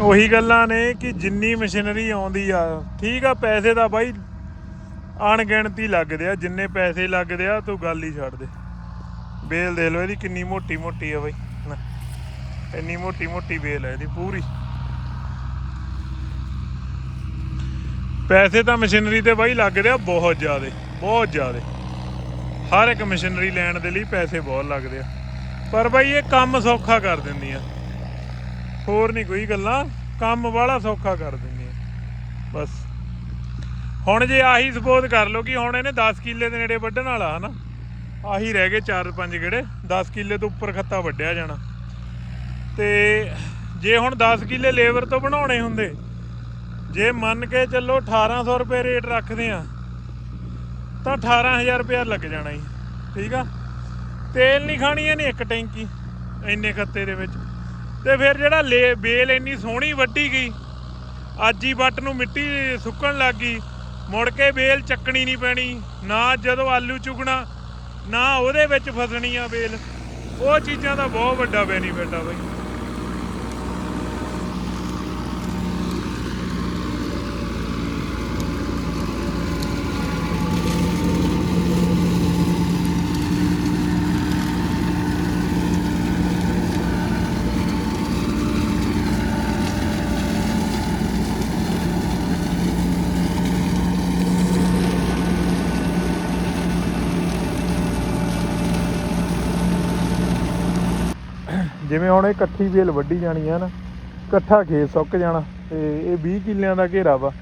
ਉਹੀ ਗੱਲਾਂ ਨੇ ਕਿ ਜਿੰਨੀ ਮਸ਼ੀਨਰੀ ਆਉਂਦੀ ਆ ਠੀਕ ਆ ਪੈਸੇ ਦਾ ਬਾਈ ਅਣਗਿਣਤੀ ਲੱਗਦੇ ਆ ਜਿੰਨੇ ਪੈਸੇ ਲੱਗਦੇ ਆ ਤੂੰ ਗੱਲ ਹੀ ਛੱਡ ਦੇ। ਬੇਲ ਦੇ ਲੋ ਇਹਦੀ ਕਿੰਨੀ ਮੋਟੀ ਮੋਟੀ ਆ ਬਾਈ ਨਾ, ਇੰਨੀ ਮੋਟੀ ਮੋਟੀ ਬੇਲ ਹੈ ਇਹਦੀ ਪੂਰੀ। ਪੈਸੇ ਤਾਂ ਮਸ਼ੀਨਰੀ ਤੇ ਬਾਈ ਲੱਗਦੇ ਆ ਬਹੁਤ ਜ਼ਿਆਦੇ ਬਹੁਤ ਜ਼ਿਆਦੇ। ਹਰ ਇੱਕ ਮਸ਼ੀਨਰੀ ਲੈਣ ਦੇ ਲਈ ਪੈਸੇ ਬਹੁਤ ਲੱਗਦੇ ਆ। ਪਰ ਬਾਈ ਇਹ ਕੰਮ ਸੌਖਾ ਕਰ ਦਿੰਦੀਆਂ ਹੋਰ ਨਹੀਂ ਕੋਈ ਗੱਲਾਂ, ਕੰਮ ਵਾਲਾ ਸੌਖਾ ਕਰ ਦਿੰਦੇ ਬਸ। ਹੁਣ ਜੇ ਆਹੀ ਸਪੋਜ਼ ਕਰ ਲਓ ਕਿ ਹੁਣ ਇਹਨੇ 10 ਕਿੱਲੇ ਦੇ ਨੇੜੇ ਵੱਢਣ ਵਾਲਾ, ਹਨਾ? ਆਹੀ ਰਹਿ ਗਏ 4-5 ਗੇੜੇ 10 ਕਿੱਲੇ ਤੋਂ ਉੱਪਰ ਖੱਤਾ ਵੱਢਿਆ ਜਾਣਾ। ਤੇ ਜੇ ਹੁਣ 10 ਕਿੱਲੇ ਲੇਬਰ ਤੋਂ ਬਣਾਉਣੇ ਹੁੰਦੇ, ਜੇ ਮੰਨ ਕੇ ਚੱਲੋ 1800 ਰੁਪਏ ਰੇਟ ਰੱਖਦੇ ਆ, ਤਾਂ 18000 ਰੁਪਏ ਲੱਗ ਜਾਣਾ ਜੀ, ਠੀਕ ਆ? ਤੇਲ ਨਹੀਂ ਖਾਣੀ ਇਹ ਨਹੀਂ ਇੱਕ ਟੈਂਕੀ, ਇੰਨੇ ਖੱਤੇ ਦੇ ਵਿੱਚ। ਤੇ ਫਿਰ ਜਿਹੜਾ ਲੇ, ਬੇਲ ਇੰਨੀ ਸੋਹਣੀ ਵੱਢੀ ਗਈ, ਅੱਜ ਹੀ ਵੱਟ ਨੂੰ ਮਿੱਟੀ ਸੁੱਕਣ ਲੱਗ ਗਈ, ਮੁੜ ਕੇ ਬੇਲ ਚੱਕਣੀ ਨਹੀਂ ਪੈਣੀ, ਨਾ ਜਦੋਂ ਆਲੂ ਚੁਗਣਾ, ਨਾ ਉਹਦੇ ਵਿੱਚ ਫਸਣੀ ਆ ਬੇਲ। ਉਹ ਚੀਜ਼ਾਂ ਦਾ ਬਹੁਤ ਵੱਡਾ ਬੈਨੀਫਿਟ ਆ ਬਈ। ਜਿਵੇਂ ਹੁਣ ਇਹ ਇਕੱਠੀ ਵੇਲ ਵੱਢੀ ਜਾਣੀ ਹੈ ਨਾ, ਇਕੱਠਾ ਖੇਤ ਸੁੱਕ ਜਾਣਾ ਤੇ ਇਹ 20 ਕਿੱਲਿਆਂ ਦਾ ਘੇਰਾ ਵਾ।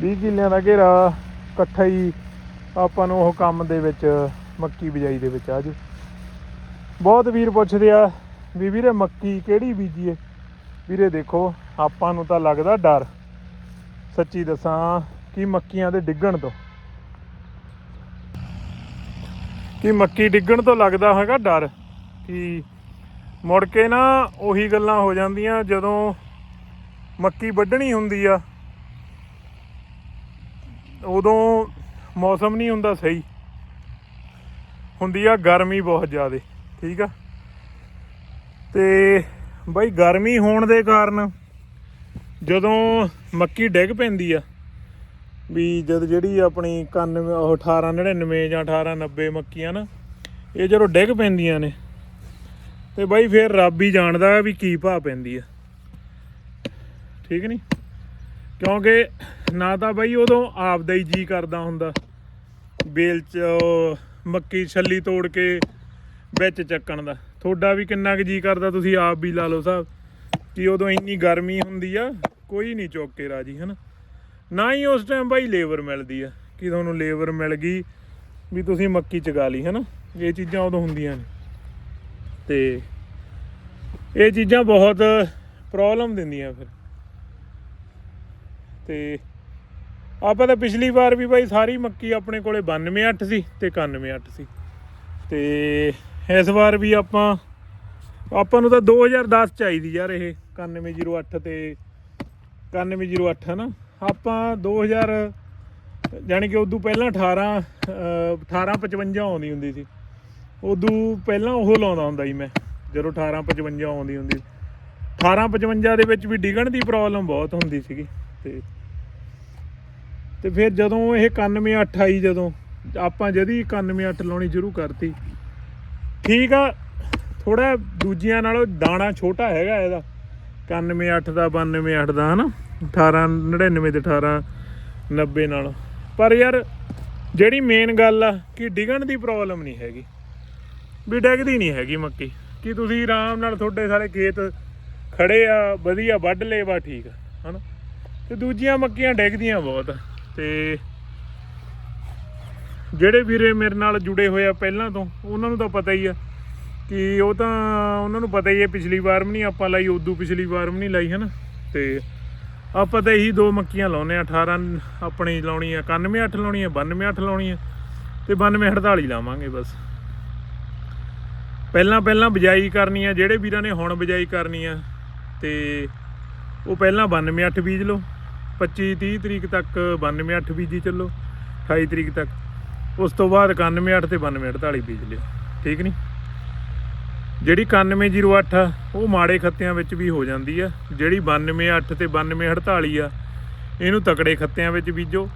20 ਕਿੱਲਿਆਂ ਦਾ ਘੇਰਾ ਇਕੱਠਾ ਹੀ ਆਪਾਂ ਨੂੰ ਉਹ ਕੰਮ ਦੇ ਵਿੱਚ, ਮੱਕੀ ਬਿਜਾਈ ਦੇ ਵਿੱਚ ਆ ਜੂ ਬਹੁਤ ਵੀਰ ਪੁੱਛਦੇ ਆ ਵੀ ਵੀਰੇ ਮੱਕੀ ਕਿਹੜੀ ਬੀਜੀਏ? ਵੀਰੇ ਦੇਖੋ, ਆਪਾਂ ਨੂੰ ਤਾਂ ਲੱਗਦਾ ਡਰ। ਸੱਚੀ ਦੱਸਾਂ ਕਿ ਮੱਕੀਆਂ ਦੇ ਡਿੱਗਣ ਤੋਂ। ਕਿ ਮੱਕੀ ਡਿੱਗਣ ਤੋਂ ਲੱਗਦਾ ਹੈਗਾ ਡਰ ਕਿ ਮੁੜ ਕੇ ਨਾ ਉਹੀ ਗੱਲਾਂ ਹੋ ਜਾਂਦੀਆਂ ਜਦੋਂ ਮੱਕੀ ਵੱਢਣੀ ਹੁੰਦੀ ਆ, ਉਦੋਂ ਮੌਸਮ ਨਹੀਂ ਹੁੰਦਾ ਸਹੀ। ਹੁੰਦੀ ਆ ਗਰਮੀ ਬਹੁਤ ਜ਼ਿਆਦੇ, ਠੀਕ ਆ? ਤੇ ਬਈ ਗਰਮੀ ਹੋਣ ਦੇ ਕਾਰਨ ਜਦੋਂ ਮੱਕੀ ਡਿੱਗ ਪੈਂਦੀ ਆ, ਵੀ ਜਦ ਜਿਹੜੀ ਆਪਣੀ 91 ਉਹ 1899 ਜਾਂ 1890 ਮੱਕੀਆਂ ਨਾ, ਇਹ ਜਦੋਂ ਡਿੱਗ ਪੈਂਦੀਆਂ ਨੇ ਤੇ ਬਾਈ ਫਿਰ ਰੱਬ ਹੀ ਜਾਣਦਾ ਵੀ ਕੀ ਭਾਅ ਪੈਂਦੀ ਆ। ਠੀਕ ਨਹੀਂ ਕਿਉਂਕਿ ਨਾ ਤਾਂ ਬਾਈ ਉਦੋਂ ਆਪਦਾ ਹੀ ਜੀ ਕਰਦਾ ਹੁੰਦਾ। ਬੇਲ ਚ ਮੱਕੀ ਛੱਲੀ ਤੋੜ ਕੇ ਵਿੱਚ ਚੱਕਣ ਦਾ। ਤੁਹਾਡਾ ਵੀ ਕਿੰਨਾ ਕੁ ਜੀ ਕਰਦਾ ਤੁਸੀਂ ਆਪ ਵੀ ਲਾ ਲਓ ਸਾਹਿਬ ਕਿ ਉਦੋਂ ਇੰਨੀ ਗਰਮੀ ਹੁੰਦੀ ਆ, ਕੋਈ ਨਹੀਂ ਚੁੱਕ ਕੇ ਰਾਜੀ, ਹਨਾ? ਨਾ ਹੀ ਉਸ ਟਾਈਮ ਬਾਈ ਲੇਬਰ ਮਿਲਦੀ ਆ। ਕਿ ਤੁਹਾਨੂੰ ਲੇਬਰ ਮਿਲ ਗਈ ਵੀ ਤੁਸੀਂ ਮੱਕੀ ਚਗਾ ਲਈ, ਹਨਾ? ਇਹ ਚੀਜ਼ਾਂ ਉਦੋਂ ਹੁੰਦੀਆਂ ਨੇ। ਤੇ ਇਹ ਚੀਜ਼ਾਂ ਬਹੁਤ ਪ੍ਰੋਬਲਮ ਦਿੰਦੀਆਂ ਫਿਰ। ਤੇ ਆਪਾਂ ਤਾਂ ਪਿਛਲੀ ਵਾਰ ਵੀ ਬਾਈ ਸਾਰੀ ਮੱਕੀ ਆਪਣੇ ਕੋਲੇ 928 ਸੀ ਤੇ 918 ਸੀ। ਤੇ ਇਸ ਵਾਰ ਵੀ ਆਪਾਂ ਆਪਾਂ ਨੂੰ ਤਾਂ 2010 ਚਾਹੀਦੀ ਯਾਰ ਇਹ 9108 ਤੇ 9108 ਨਾ ਆਪਾਂ 2000 ਜਾਣੀ ਕਿ ਉਦੋਂ ਪਹਿਲਾਂ 18 ਅਹ 1855 ਆਉਂਦੀ ਹੁੰਦੀ ਸੀ। ਉਦੋਂ ਪਹਿਲਾਂ ਉਹ ਲਾਉਂਦਾ ਹੁੰਦਾ ਸੀ ਮੈਂ, ਜਦੋਂ 1855 ਆਉਂਦੀ ਹੁੰਦੀ। 1855 ਦੇ ਵਿੱਚ ਵੀ ਡਿਗਣ ਦੀ ਪ੍ਰੋਬਲਮ ਬਹੁਤ ਹੁੰਦੀ ਸੀਗੀ, ਤੇ ਤੇ ਫਿਰ ਜਦੋਂ ਇਹ 91 ਆਈ, ਜਦੋਂ ਆਪਾਂ ਜਦੀ 91 ਲਾਉਣੀ ਸ਼ੁਰੂ ਕਰਤੀ, ਠੀਕ ਆ ਥੋੜਾ ਦੂਜੀਆਂ ਨਾਲੋਂ ਦਾਣਾ ਛੋਟਾ ਹੈਗਾ ਇਹਦਾ 91 ਦਾ 92 ਦਾ, ਹਨਾ? 18 99 ਤੇ 18 90 ਨਾਲ। ਪਰ ਯਾਰ, ਜਿਹੜੀ ਮੇਨ ਗੱਲ ਆ, ਕਿ ਡਿਗਣ ਦੀ ਪ੍ਰੋਬਲਮ ਨਹੀਂ ਹੈਗੀ। ਵੀ ਡਿੱਗਦੀ ਨਹੀਂ ਹੈਗੀ ਮੱਕੀ। ਕਿ ਤੁਸੀਂ ਆਰਾਮ ਨਾਲ ਤੁਹਾਡੇ ਸਾਰੇ ਖੇਤ ਖੜੇ ਆ, ਵਧੀਆ ਵੱਢ ਲਏ ਵਾ ਠੀਕ ਆ, ਹਨਾ? ਤੇ ਦੂਜੀਆਂ ਮੱਕੀਆਂ ਡਿੱਗਦੀਆਂ ਬਹੁਤ। ਤੇ ਜਿਹੜੇ ਵੀਰੇ ਮੇਰੇ ਨਾਲ ਜੁੜੇ ਹੋਏ ਆ ਪਹਿਲਾਂ ਤੋਂ, ਉਹਨਾਂ ਨੂੰ ਤਾਂ ਪਤਾ ਹੀ ਆ ਕਿ ਉਹ ਤਾਂ, ਉਹਨਾਂ ਨੂੰ ਪਤਾ ਹੀ ਹੈ ਪਿਛਲੀ ਵਾਰ ਵੀ ਨਹੀਂ ਆਪਾਂ ਲਾਈ, ਉਦੋਂ ਪਿਛਲੀ ਵਾਰ ਵੀ ਨਹੀਂ ਲਾਈ, ਹਨਾ? ਤੇ ਆਪਾਂ ਤਾਂ ਇਹੀ ਦੋ ਮੱਕੀਆਂ ਲਾਉਨੇ ਆ 18 ਆਪਣੀ ਲਾਉਣੀ ਆ 91 8 ਲਾਉਣੀ ਆ 92 8 ਲਾਉਣੀ ਆ, ਤੇ 92 48 ਲਾਵਾਂਗੇ ਬਸ। ਪਹਿਲਾਂ ਪਹਿਲਾਂ ਬਿਜਾਈ ਕਰਨੀ ਆ, ਜਿਹੜੇ ਵੀਰਾਂ ਨੇ ਹੁਣ ਬਿਜਾਈ ਕਰਨੀ ਆ, ਤੇ ਉਹ ਪਹਿਲਾਂ 92 8 ਬੀਜ ਲਓ 25 30 ਤਰੀਕ ਤੱਕ 92 8 ਬੀਜੀ ਚੱਲੋ 28 ਤਰੀਕ ਤੱਕ, ਉਸ ਤੋਂ ਬਾਅਦ 91 8 ਤੇ 92 48 ਬੀਜ ਲਿਓ, ਠੀਕ ਨਹੀਂ ਜਿਹੜੀ 9108 ਆ, ਉਹ ਮਾੜੇ ਖੱਤਿਆਂ ਵਿੱਚ ਵੀ ਹੋ ਜਾਂਦੀ ਆ, ਜਿਹੜੀ 928 ਤੇ 9248 ਆ, ਇਹਨੂੰ ਤਕੜੇ ਖੱਤਿਆਂ ਵਿੱਚ ਬੀਜੋ,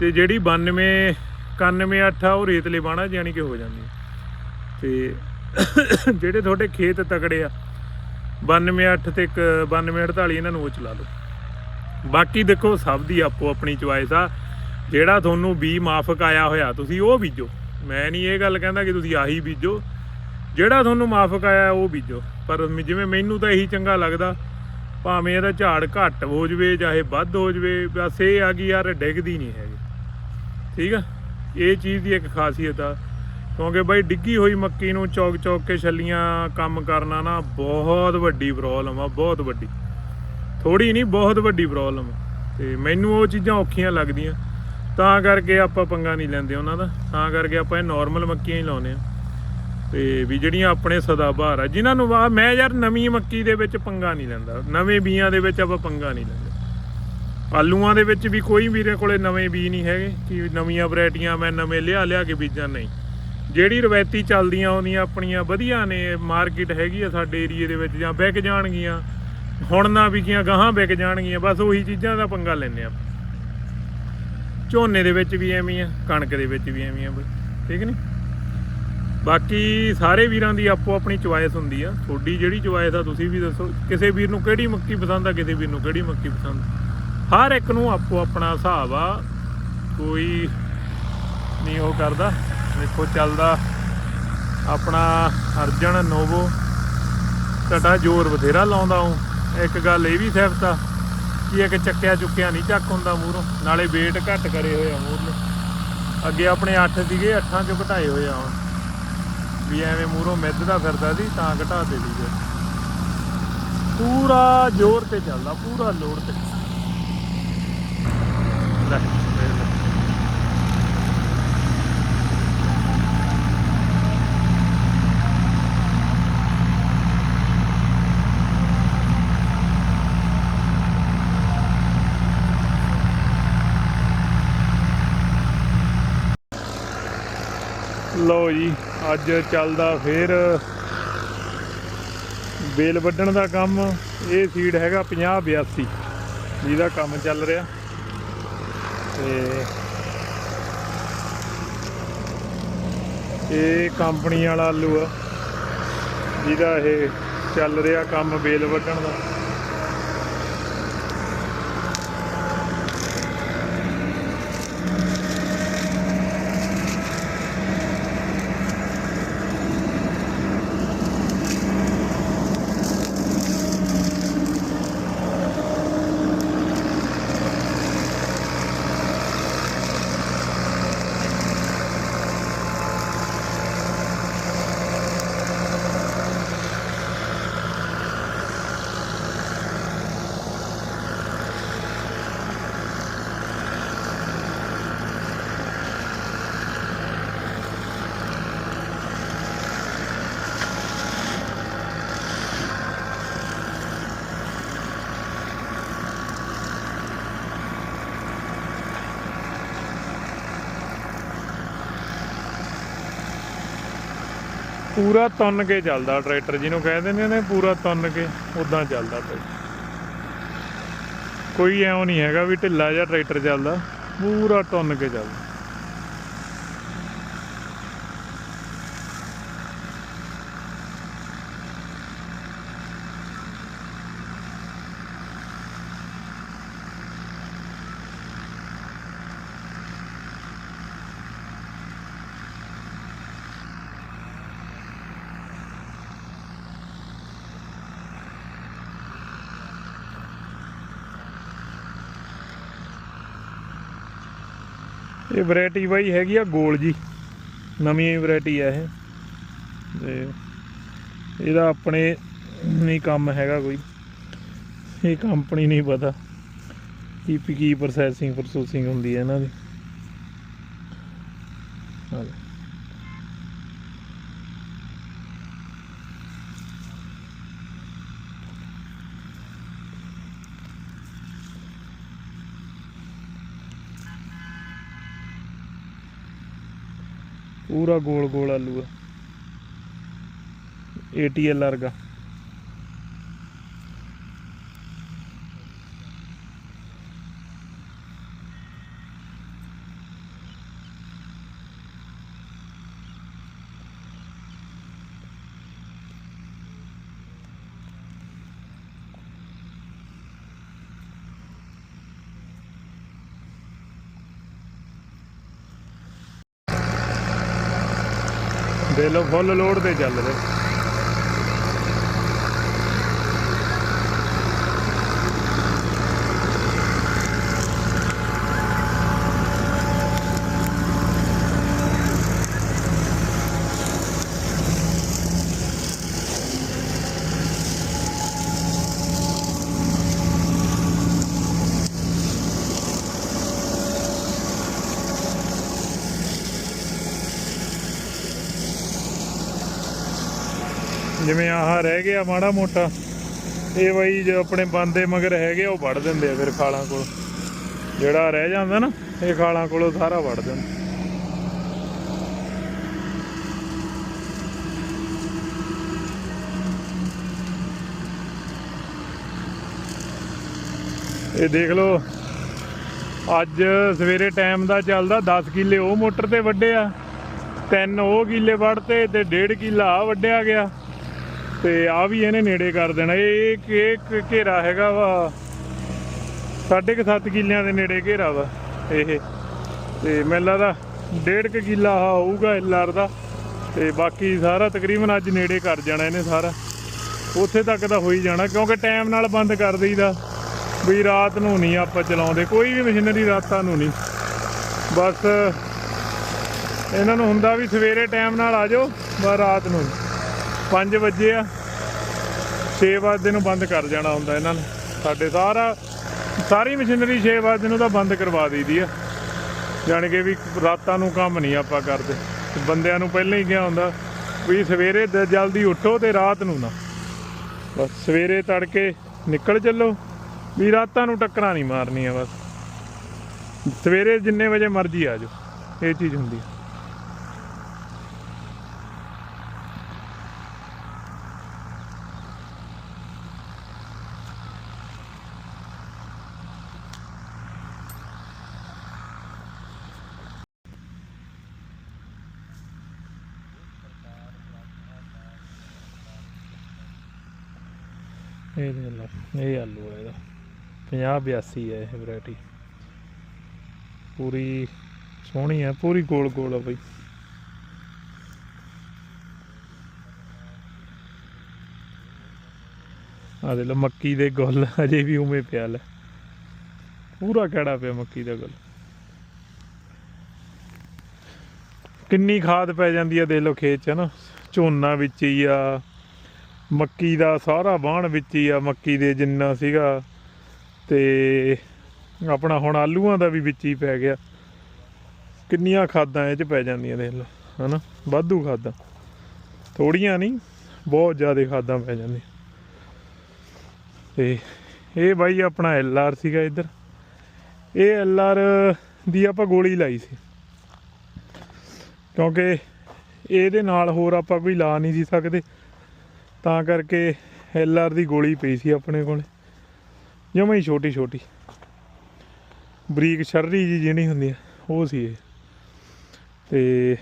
ਤੇ ਜਿਹੜੀ 92 9108 ਆ, ਉਹ ਰੇਤਲੇ ਬਾਣਾ ਜਾਨੀ ਕਿ ਹੋ ਜਾਂਦੀ ਆ, ਤੇ ਜਿਹੜੇ ਤੁਹਾਡੇ ਖੇਤ ਤਕੜੇ ਆ 928 ਤੇ ਇੱਕ 9248 ਇਹਨਾਂ ਨੂੰ ਉਹ ਚਲਾ ਲਓ। ਬਾਕੀ ਦੇਖੋ, ਸਭ ਦੀ ਆਪੋ ਆਪਣੀ ਚੁਆਇਸ ਆ। ਜਿਹੜਾ ਤੁਹਾਨੂੰ ਬੀ ਮਾਫਕ ਆਇਆ ਹੋਇਆ, ਤੁਸੀਂ ਉਹ ਬੀਜੋ। ਮੈਂ ਨਹੀਂ ਇਹ ਗੱਲ ਕਹਿੰਦਾ ਕਿ ਤੁਸੀਂ ਆਹੀ ਬੀਜੋ। ਜਿਹੜਾ ਤੁਹਾਨੂੰ ਮਾਫਕ ਆਇਆ, ਉਹ ਬੀਜੋ। ਪਰ ਜਿਵੇਂ ਮੈਨੂੰ ਤਾਂ ਇਹੀ ਚੰਗਾ ਲੱਗਦਾ, ਭਾਵੇਂ ਇਹਦਾ ਝਾੜ ਘੱਟ ਹੋ ਜਵੇ, ਚਾਹੇ ਵੱਧ ਹੋ ਜਵੇ, ਬਸ ਇਹ ਆ ਕਿ ਯਾਰ ਡਿੱਗਦੀ ਨਹੀਂ ਹੈਗੀ। ਠੀਕ ਆ? ਇਹ ਚੀਜ਼ ਦੀ ਇੱਕ ਖਾਸੀਅਤ ਆ। ਕਿਉਂਕਿ ਬਾਈ ਡਿੱਗੀ ਹੋਈ ਮੱਕੀ ਨੂੰ ਚੌਕ ਚੌਕ ਕੇ ਛੱਲੀਆਂ ਕੰਮ ਕਰਨਾ ਨਾ ਬਹੁਤ ਵੱਡੀ ਪ੍ਰੋਬਲਮ ਆ, ਬਹੁਤ ਵੱਡੀ। ਥੋੜੀ ਨਹੀਂ, ਬਹੁਤ ਵੱਡੀ ਪ੍ਰੋਬਲਮ ਤੇ ਮੈਨੂੰ ਉਹ ਚੀਜ਼ਾਂ ਔਖੀਆਂ ਲੱਗਦੀਆਂ। ਤਾਂ ਕਰਕੇ ਆਪਾਂ ਪੰਗਾ ਨਹੀਂ ਲੈਂਦੇ ਉਹਨਾਂ ਦਾ। ਤਾਂ ਕਰਕੇ ਆਪਾਂ ਇਹ ਨਾਰਮਲ ਮੱਕੀਆਂ ਹੀ ਲਾਉਨੇ ਆ ਤੇ ਵੀ ਜਿਹੜੀਆਂ ਆਪਣੇ ਸਦਾ ਬਹਾਰ ਆ, ਜਿਨ੍ਹਾਂ ਨੂੰ ਵਾ ਮੈਂ ਯਾਰ ਨਵੀਂ ਮੱਕੀ ਦੇ ਵਿੱਚ ਪੰਗਾ ਨਹੀਂ ਲੈਂਦਾ। ਨਵੇਂ ਬੀਆਂ ਦੇ ਵਿੱਚ ਆਪਾਂ ਪੰਗਾ ਨਹੀਂ ਲੈਂਦੇ। ਆਲੂਆਂ ਦੇ ਵਿੱਚ ਵੀ ਕੋਈ ਵੀਰੇ ਕੋਲੇ ਨਵੇਂ ਬੀ ਨਹੀਂ ਹੈਗੇ। ਕਿ ਨਵੀਆਂ ਵੈਰਾਈਟੀਆਂ ਮੈਂ ਨਵੇਂ ਲਿਆ ਲਿਆ ਕੇ ਬੀਜਾਂ, ਨਹੀਂ। ਜਿਹੜੀ ਰਵਾਇਤੀ ਚੱਲਦੀਆਂ ਆਉਂਦੀਆਂ ਆਪਣੀਆਂ ਵਧੀਆ ਨੇ ਮਾਰਕੀਟ ਹੈਗੀ ਆ ਸਾਡੇ ਏਰੀਏ ਦੇ ਵਿੱਚ ਜਾਂ ਵਿਕ ਜਾਣਗੀਆਂ। ਹੁਣ ਨਾ ਵਿਕੀਆਂ ਗਾਹਾਂ ਵਿਕ ਜਾਣਗੀਆਂ, ਬਸ ਉਹੀ ਚੀਜ਼ਾਂ ਦਾ ਪੰਗਾ ਲੈਂਦੇ ਆ ਝੋਨੇ ਦੇ ਵਿੱਚ ਵੀ ਐਵੇਂ ਆ, ਕਣਕ ਦੇ ਵਿੱਚ ਵੀ ਐਵੇਂ ਆ ਬਈ, ਠੀਕ ਨਹੀਂ ਬਾਕੀ ਸਾਰੇ ਵੀਰਾਂ ਦੀ ਆਪੋ ਆਪਣੀ ਚੁਆਇਸ ਹੁੰਦੀ ਆ। ਤੁਹਾਡੀ ਜਿਹੜੀ ਚੁਆਇਸ ਆ, ਤੁਸੀਂ ਵੀ ਦੱਸੋ, ਕਿਸੇ ਵੀਰ ਨੂੰ ਕਿਹੜੀ ਮੱਕੀ ਪਸੰਦ ਆ, ਕਿਸੇ ਵੀਰ ਨੂੰ ਕਿਹੜੀ ਮੱਕੀ ਪਸੰਦ ਹਰ ਇੱਕ ਨੂੰ ਆਪੋ ਆਪਣਾ ਹਿਸਾਬ ਆ, ਕੋਈ ਨਹੀਂ ਉਹ ਕਰਦਾ। ਦੇਖੋ ਚੱਲਦਾ ਆਪਣਾ ਅਰਜਨ, ਨੋਵੋ। ਤੁਹਾਡਾ ਜ਼ੋਰ ਬਥੇਰਾ ਲਾਉਂਦਾ ਉਹ। ਇੱਕ ਗੱਲ ਇਹ ਵੀ ਸਿਫਤ ਆ ਕਿ ਇੱਕ ਚੱਕਿਆ ਚੁੱਕਿਆ ਨਹੀਂ ਚੱਕ ਹੁੰਦਾ ਮੂਹਰੋਂ। ਨਾਲੇ weight ਘੱਟ ਕਰੇ ਹੋਏ ਆ ਮੂਹਰਲੇ ਅੱਗੇ ਆਪਣੇ 8 ਸੀਗੇ 8ਾਂ ਚੋਂ ਘਟਾਏ ਹੋਏ ਆ ਹੁਣ। ਵੀ ਐਵੇਂ ਮੂਰਹੋਂ ਮਿੱਧ ਦਾ ਫਿਰਦਾ ਸੀ, ਤਾਂ ਘਟਾ ਦੇ ਲਈ ਪੂਰਾ ਜ਼ੋਰ ਤੇ ਚੱਲਦਾ, ਪੂਰਾ ਲੋਡ ਤੇ। ਲੈ। ਲਓ ਜੀ, ਅੱਜ ਚੱਲਦਾ ਫੇਰ ਬੇਲ ਵੱਢਣ ਦਾ ਕੰਮ। ਇਹ ਸੀਡ ਹੈਗਾ 50 82 ਜਿਹਦਾ ਕੰਮ ਚੱਲ ਰਿਹਾ। ਤੇ ਇਹ ਕੰਪਨੀ ਵਾਲਾ ਆਲੂ ਆ, ਜਿਹਦਾ ਇਹ ਚੱਲ ਰਿਹਾ ਕੰਮ ਬੇਲ ਵੱਢਣ ਦਾ। ਪੂਰਾ ਤੁੰਨ ਕੇ ਚੱਲਦਾ ਟਰੈਕਟਰ, ਜਿਹਨੂੰ ਕਹਿ ਦਿੰਦੇ ਨੇ ਪੂਰਾ ਤੁੰਨ ਕੇ ਉਦਾਂ ਚੱਲਦਾ ਟਰੈਕਟਰ ਕੋਈ ਐਉਂ ਨਹੀਂ ਹੈਗਾ ਵੀ ਢਿੱਲਾ ਜਿਹਾ ਟਰੈਕਟਰ ਚੱਲਦਾ, ਪੂਰਾ ਤੁੰਨ ਕੇ ਚੱਲਦਾ। ਇਹ ਵੈਰਾਈਟੀ ਬਾਈ ਹੈਗੀ ਆ ਗੋਲ ਜੀ। ਨਵੀਂ ਵੈਰਾਈਟੀ ਆ ਇਹ। ਤੇ ਇਹਦਾ ਆਪਣੇ ਨਹੀਂ ਕੰਮ ਹੈਗਾ ਕੋਈ। ਇਹ ਕੰਪਨੀ ਨਹੀਂ ਪਤਾ। ਕੀ ਕੀ ਪ੍ਰੋਸੈਸਿੰਗ ਪ੍ਰੋਸੈਸਿੰਗ ਹੁੰਦੀ ਹੈ ਇਹਨਾਂ ਦੀ। ਪੂਰਾ ਗੋਲ ਗੋਲ ਆਲੂ ਆ। ATL ਵਰਗਾ ਦੇ ਲੋ ਫੁੱਲ ਲੋਡ ਤੇ ਚੱਲ ਰਹੇ। ਜਿਵੇਂ ਆਹ ਰਹਿ ਗਿਆ ਮਾੜਾ ਮੋਟਾ ਇਹ ਬਈ ਜੋ ਆਪਣੇ ਬੰਦੇ ਮਗਰ ਹੈਗੇ ਆ, ਉਹ ਵੜ ਦਿੰਦੇ ਆ ਫਿਰ ਖਾਲਾਂ ਕੋਲ। ਜਿਹੜਾ ਰਹਿ ਜਾਂਦਾ ਨਾ ਇਹ ਖਾਲਾਂ ਕੋਲੋਂ ਸਾਰਾ ਵੜ ਦਿੰਦੇ। ਇਹ ਦੇਖ ਲਓ ਅੱਜ ਸਵੇਰੇ ਟਾਈਮ ਦਾ ਚੱਲਦਾ 10 ਕਿੱਲੇ ਉਹ ਮੋਟਰ ਤੇ ਵੱਡੇ ਆ ਤਿੰਨ ਉਹ ਕਿੱਲੇ ਵੜਤੇ ਤੇ ਡੇਢ ਕਿੱਲਾ ਆ ਵੱਢਿਆ ਗਿਆ। ਤੇ ਆ ਵੀ ਇਹਨੇ ਨੇੜੇ ਕਰ ਦੇਣਾ। ਇਹ ਇੱਕ ਘੇਰਾ ਹੈਗਾ ਵਾ। ਸਾਢੇ ਕੁ ਸੱਤ ਕਿੱਲਿਆਂ ਦੇ ਨੇੜੇ ਘੇਰਾ ਵਾ ਇਹ। ਤੇ ਮੈਨੂੰ ਲੱਗਦਾ ਡੇਢ ਕੁ ਕਿੱਲਾ ਆਹ ਹੋਊਗਾ ਐਲਆਰ ਦਾ। ਤੇ ਬਾਕੀ ਸਾਰਾ ਤਕਰੀਬਨ ਅੱਜ ਨੇੜੇ ਕਰ ਜਾਣਾ ਇਹਨੇ ਸਾਰਾ। ਉੱਥੇ ਤੱਕ ਤਾਂ ਹੋ ਹੀ ਜਾਣਾ, ਕਿਉਂਕਿ ਟਾਈਮ ਨਾਲ ਬੰਦ ਕਰ ਦਈਦਾ। ਵੀ ਰਾਤ ਨੂੰ ਨਹੀਂ ਆਪਾਂ ਚਲਾਉਂਦੇ, ਕੋਈ ਵੀ ਮਸ਼ੀਨਰੀ ਰਾਤਾਂ ਨੂੰ ਨਹੀਂ। ਬਸ, ਇਹਨਾਂ ਨੂੰ ਹੁੰਦਾ ਵੀ ਸਵੇਰੇ ਟਾਈਮ ਨਾਲ ਆ ਜਾਓ, ਬਸ ਰਾਤ ਨੂੰ। 5 ਵਜੇ ਆ। 6 ਵਜੇ ਨੂੰ ਬੰਦ ਕਰ ਜਾਣਾ ਹੁੰਦਾ ਇਹਨਾਂ ਨੇ। ਸਾਡੇ ਸਾਰਾ, ਸਾਰੀ ਮਸ਼ੀਨਰੀ 6 ਵਜੇ ਨੂੰ ਤਾਂ ਬੰਦ ਕਰਵਾ ਦਈਦੀ ਆ। ਜਾਣੀ ਕਿ ਵੀ ਰਾਤਾਂ ਨੂੰ ਕੰਮ ਨਹੀਂ ਆਪਾਂ ਕਰਦੇ। ਬੰਦਿਆਂ ਨੂੰ ਪਹਿਲਾਂ ਹੀ ਕਿਹਾ ਹੁੰਦਾ ਵੀ ਸਵੇਰੇ ਜਲਦੀ ਉੱਠੋ ਤੇ ਰਾਤ ਨੂੰ ਨਾ। ਬਸ ਸਵੇਰੇ ਤੜਕੇ ਨਿਕਲ ਚੱਲੋ। ਵੀ ਰਾਤਾਂ ਨੂੰ ਟੱਕਰਾਂ ਨਹੀਂ ਮਾਰਨੀਆਂ ਬਸ। ਸਵੇਰੇ ਜਿੰਨੇ ਵਜੇ ਮਰਜ਼ੀ ਆ ਜਾਓ। ਇਹ ਚੀਜ਼ ਹੁੰਦੀ ਹੈ ਇਹ ਦੇ ਲਓ ਇਹ ਆਲੂ ਹੈ ਇਹਦਾ। 50 82 ਹੈ ਇਹ ਵੈਰਾਈਟੀ ਪੂਰੀ ਸੋਹਣੀ ਹੈ ਪੂਰੀ ਗੋਲ ਗੋਲ ਆ ਬਈ। ਆ ਦੇ ਲਓ ਮੱਕੀ ਦੇ ਗੁੱਲ, ਅਜੇ ਵੀ ਉਵੇਂ ਪਿਆ ਲੈ। ਪੂਰਾ ਕਿਹੜਾ ਪਿਆ ਮੱਕੀ ਦਾ ਗੁੱਲ। ਕਿੰਨੀ ਖਾਦ ਪੈ ਜਾਂਦੀ ਆ ਦੇ ਲਓ ਖੇਤ ਚ ਨਾ। ਝੋਨਾ ਵਿੱਚ ਹੀ ਆ ਮੱਕੀ ਦਾ ਸਾਰਾ ਬਾਣ ਵਿੱਚ ਹੀ ਆ, ਮੱਕੀ ਦੇ ਜਿੰਨਾ ਸੀਗਾ। ਤੇ ਆਪਣਾ ਹੁਣ ਆਲੂਆਂ ਦਾ ਵੀ ਵਿੱਚ ਹੀ ਪੈ ਗਿਆ। ਕਿੰਨੀਆਂ ਖਾਦਾਂ ਇਹ ਚ ਪੈ ਜਾਂਦੀਆਂ ਦੇਖ ਲਓ, ਹਨਾ? ਵਾਧੂ ਖਾਦਾਂ। ਥੋੜੀਆਂ ਨਹੀਂ, ਬਹੁਤ ਜ਼ਿਆਦਾ ਖਾਦਾਂ ਪੈ ਜਾਂਦੀਆਂ। ਤੇ ਇਹ ਬਾਈ ਆਪਣਾ ਐਲਆਰ ਸੀਗਾ ਇੱਧਰ। ਇਹ ਐਲਆਰ ਦੀ ਆਪਾਂ ਗੋਲੀ ਲਾਈ ਸੀ। ਕਿਉਂਕਿ ਇਹਦੇ ਨਾਲ ਹੋਰ ਆਪਾਂ ਕੋਈ ਲਾ ਨਹੀਂ ਸੀ ਸਕਦੇ। ਤਾਂ ਕਰਕੇ ਐਲ ਆਰ ਦੀ ਗੋਲੀ ਪਈ ਸੀ ਆਪਣੇ ਕੋਲ। ਜਮਾਂ ਹੀ ਛੋਟੀ ਛੋਟੀ। ਬਰੀਕ ਛਰਰੀ ਜੀ ਜਿਹੜੀ ਹੁੰਦੀ ਆ, ਉਹ ਸੀ ਇਹ। ਤੇ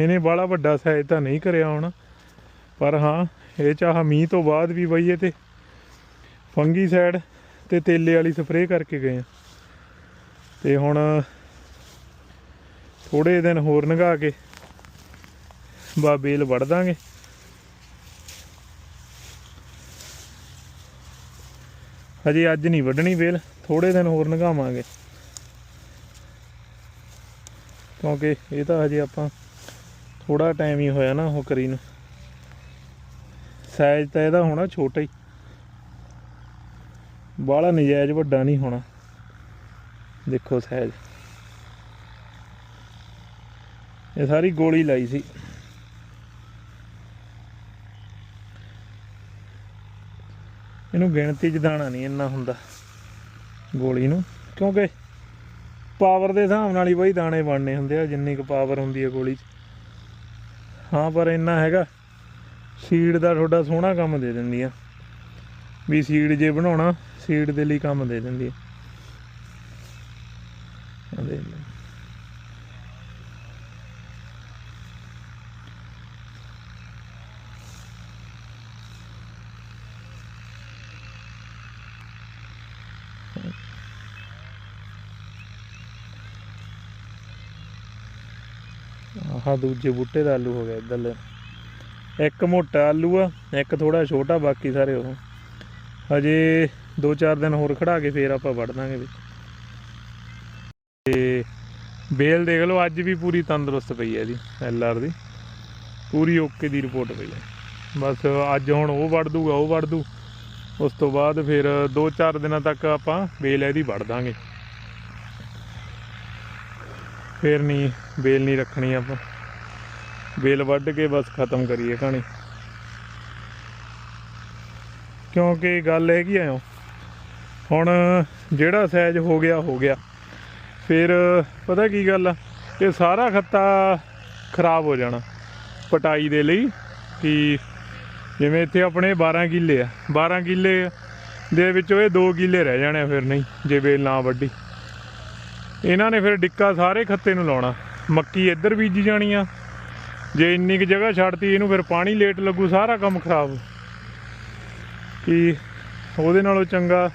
ਇਹਨੇ ਬਾਲਾ ਵੱਡਾ ਸਾਈਜ਼ ਤਾਂ ਨਹੀਂ ਕਰਿਆ ਹੋਣਾ। ਪਰ ਹਾਂ, ਇਹ ਚਾਹ ਮੀਂਹ ਤੋਂ ਬਾਅਦ ਵੀ ਬਈ ਇਹ ਤੇ ਫੰਗੀ ਸਾਈਡ ਤੇ ਤੇਲੇ ਵਾਲੀ ਸਪਰੇਅ ਕਰਕੇ ਗਏ ਆ। ਤੇ ਹੁਣ ਥੋੜੇ ਦਿਨ ਹੋਰ ਨਗਾ ਕੇ ਬਾ ਬੇਲ ਵੜ ਦਾਂਗੇ। ਹਜੇ ਅੱਜ ਨਹੀਂ ਵੱਢਣੀ ਬੇਲ ਥੋੜੇ ਦਿਨ ਹੋਰ ਨਗਾਵਾਂਗੇ। ਕਿਉਂਕਿ ਇਹ ਤਾਂ ਹਜੇ ਆਪਾਂ ਥੋੜਾ ਟਾਈਮ ਹੀ ਹੋਇਆ ਨਾ ਉਹ ਕਰੀ ਨੂੰ। ਸਾਈਜ਼ ਤਾਂ ਇਹਦਾ ਹੋਣਾ ਛੋਟਾ ਹੀ। ਬਾਹਲਾ ਨਜਾਇਜ਼ ਵੱਡਾ ਨਹੀਂ ਹੋਣਾ। ਦੇਖੋ ਸਾਈਜ਼ ਇਹ ਸਾਰੀ ਗੋਲੀ ਲਾਈ ਸੀ। ਇਹਨੂੰ ਗਿਣਤੀ ਚ ਦਾਣਾ ਨਹੀਂ ਇੰਨਾ ਹੁੰਦਾ ਗੋਲੀ ਨੂੰ। ਕਿਉਂਕਿ ਪਾਵਰ ਦੇ ਹਿਸਾਬ ਨਾਲ ਹੀ ਬਈ ਦਾਣੇ ਬਣਨੇ ਹੁੰਦੇ ਆ, ਜਿੰਨੀ ਕੁ ਪਾਵਰ ਹੁੰਦੀ ਹੈ ਗੋਲੀ 'ਚ। ਹਾਂ, ਪਰ ਇੰਨਾ ਹੈਗਾ ਸੀਡ ਦਾ ਤੁਹਾਡਾ ਸੋਹਣਾ ਕੰਮ ਦੇ ਦਿੰਦੀ ਆ। ਵੀ ਸੀਡ ਜੇ ਬਣਾਉਣਾ ਸੀਡ ਦੇ ਲਈ ਕੰਮ ਦੇ ਦਿੰਦੀ ਆ ਆਹ ਦੇਖ ਲਓ। ਆਹ ਦੂਜੇ ਬੂਟੇ ਦਾ ਆਲੂ ਹੋ ਗਿਆ ਇੱਧਰਲੇ। ਇੱਕ ਮੋਟਾ ਆਲੂ ਆ, ਇੱਕ ਥੋੜਾ ਛੋਟਾ, ਬਾਕੀ ਸਾਰੇ ਉਹ। ਹਜੇ 2-4 ਦਿਨ ਹੋਰ ਖੜਾ ਕੇ ਫੇਰ ਆਪਾਂ ਵੜ ਦਾਂਗੇ ਵਿੱਚ। ਤੇ ਬੇਲ ਦੇਖ ਲਓ, ਅੱਜ ਵੀ ਪੂਰੀ ਤੰਦਰੁਸਤ ਪਈ ਹੈ ਜੀ ਐਲਆਰ ਦੀ। ਪੂਰੀ ਓਕੇ ਦੀ ਰਿਪੋਰਟ ਪਈ ਹੈ ਬਸ ਅੱਜ ਹੁਣ ਉਹ ਵੜ ਦੂਗਾ, ਉਹ ਵੜ ਦੂ। ਉਸ ਤੋਂ ਬਾਅਦ ਫਿਰ 2-4 ਦਿਨਾਂ ਤੱਕ ਆਪਾਂ ਬੇਲ ਇਹਦੀ ਵੜ ਦਾਂਗੇ। ਫੇਰ ਨਹੀਂ, ਬੇਲ ਨਹੀਂ ਰੱਖਣੀ ਆਪਾਂ। ਬੇਲ ਵੱਢ ਕੇ ਬਸ ਖਤਮ ਕਰੀਏ ਕਹਾਣੀ। ਕਿਉਂਕਿ ਗੱਲ ਹੈਗੀ ਆ ਹੁਣ ਜਿਹੜਾ ਸਾਈਜ਼ ਹੋ ਗਿਆ ਹੋ ਗਿਆ। ਫਿਰ ਪਤਾ ਕੀ ਗੱਲ ਆ? ਇਹ ਸਾਰਾ ਖੱਤਾ ਖਰਾਬ ਹੋ ਜਾਣਾ ਪਟਾਈ ਦੇ ਲਈ ਕਿ ਜਿਵੇਂ ਇੱਥੇ ਆਪਣੇ 12 ਕਿੱਲੇ ਆ। 12 ਕਿੱਲੇ ਦੇ ਵਿੱਚੋਂ ਇਹ 2 ਕਿੱਲੇ ਰਹਿ ਜਾਣੇ ਆ ਫਿਰ ਨਹੀਂ, ਜੇ ਬੇਲ ਨਾ ਵੱਢੀ। ਇਹਨਾਂ ਨੇ ਫਿਰ ਡਿੱਕਾ ਸਾਰੇ ਖੱਤੇ ਨੂੰ ਲਾਉਣਾ। ਮੱਕੀ ਇੱਧਰ ਬੀਜੀ ਜਾਣੀ ਆ ਜੇ ਇੰਨੀ ਕੁ ਜਗ੍ਹਾ ਛੱਡਤੀ, ਇਹਨੂੰ ਫਿਰ ਪਾਣੀ ਲੇਟ ਲੱਗੂ, ਸਾਰਾ ਕੰਮ ਖਰਾਬ। ਕਿ ਉਹਦੇ ਨਾਲੋਂ ਚੰਗਾ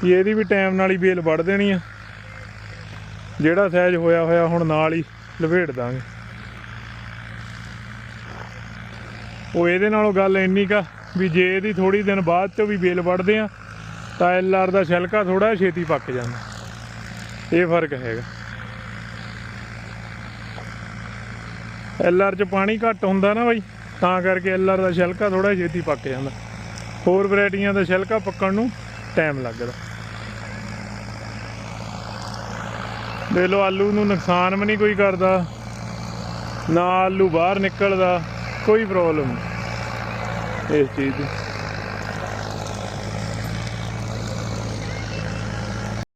ਕਿ ਇਹਦੀ ਵੀ ਟਾਈਮ ਨਾਲ ਹੀ ਬੇਲ ਵੱਢ ਦੇਣੀ ਆ। ਜਿਹੜਾ ਸਾਈਜ਼ ਹੋਇਆ ਹੋਇਆ ਹੁਣ ਨਾਲ ਹੀ ਲਪੇਟ ਦਾਂਗੇ। ਉਹ ਇਹਦੇ ਨਾਲੋਂ ਗੱਲ ਇੰਨੀ ਕਾ ਵੀ ਜੇ ਇਹਦੀ ਥੋੜੀ ਦਿਨ ਬਾਅਦ ਚੋਂ ਵੀ ਬੇਲ ਵੱਢਦੇ ਆ, ਤਾਂ ਐਲਆਰ ਦਾ ਛਿਲਕਾ ਥੋੜਾ ਛੇਤੀ ਪੱਕ ਜਾਂਦਾ। ਇਹ ਫ਼ਰਕ ਹੈਗਾ। ਐਲਆਰ ਚ ਪਾਣੀ ਘੱਟ ਹੁੰਦਾ ਨਾ ਬਾਈ, ਤਾਂ ਕਰਕੇ ਐਲਆਰ ਦਾ ਛਿਲਕਾ ਥੋੜਾ ਛੇਤੀ ਪੱਕ ਜਾਂਦਾ। ਹੋਰ ਵੈਰਾਈਟੀਆਂ ਦਾ ਛਿਲਕਾ ਪੱਕਣ ਨੂੰ ਟਾਈਮ ਲੱਗਦਾ। ਦੇਖ ਲਓ, ਆਲੂ ਨੂੰ ਨੁਕਸਾਨ ਵੀ ਨਹੀਂ ਕੋਈ ਕਰਦਾ, ਨਾ ਆਲੂ ਬਾਹਰ ਨਿਕਲਦਾ, ਕੋਈ ਪ੍ਰੋਬਲਮ ਨਹੀਂ। ਇਸ ਚੀਜ਼ ਦੀ।